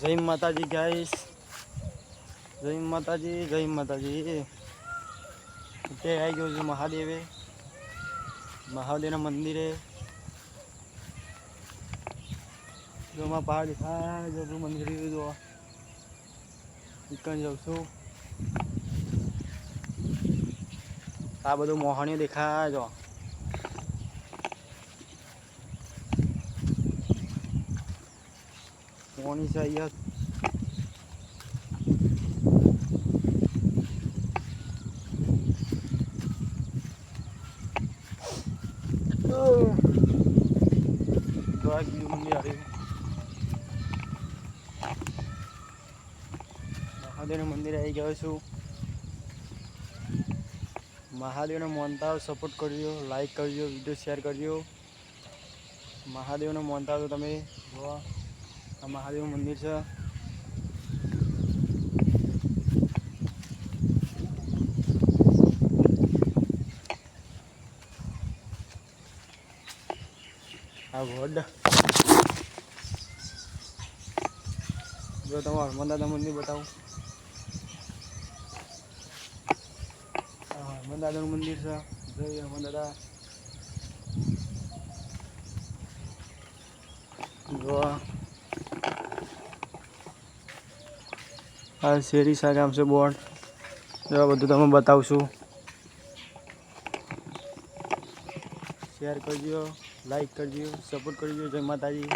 જય માતાજી ગાઈસ જય માતાજી જય માતાજી. અત્યારે આવી ગયો છું મહાદેવે. મહાદેવના મંદિરે. જો માં પહાડ દેખાય, જો પેલું મંદિર જો નીકળી જાઉં છું. આ બધું મોહણીઓ દેખાય જો મોહણી છે મંદિર મહાદેવનું મંદિર આવી ગયો છું. મહાદેવને માનતા સપોર્ટ કરજો લાઈક કરજો વીડિયો શેર કરજો. મહાદેવને તો તમે જુઓ આ મહાદેવનું મંદિર છે. આ વડ. જો તમે હનુમાન દાદા મંદિર બતાવું. હનુમાન દાદાનું મંદિર છે. જય હનુમાન દાદા. જો આ શેરી સા ગામ છે બોર્ડ જો બધું તમે બતાવશું. શેર કરજો, લાઈક કરજો, સપોર્ટ કરજો. જય માતાજી.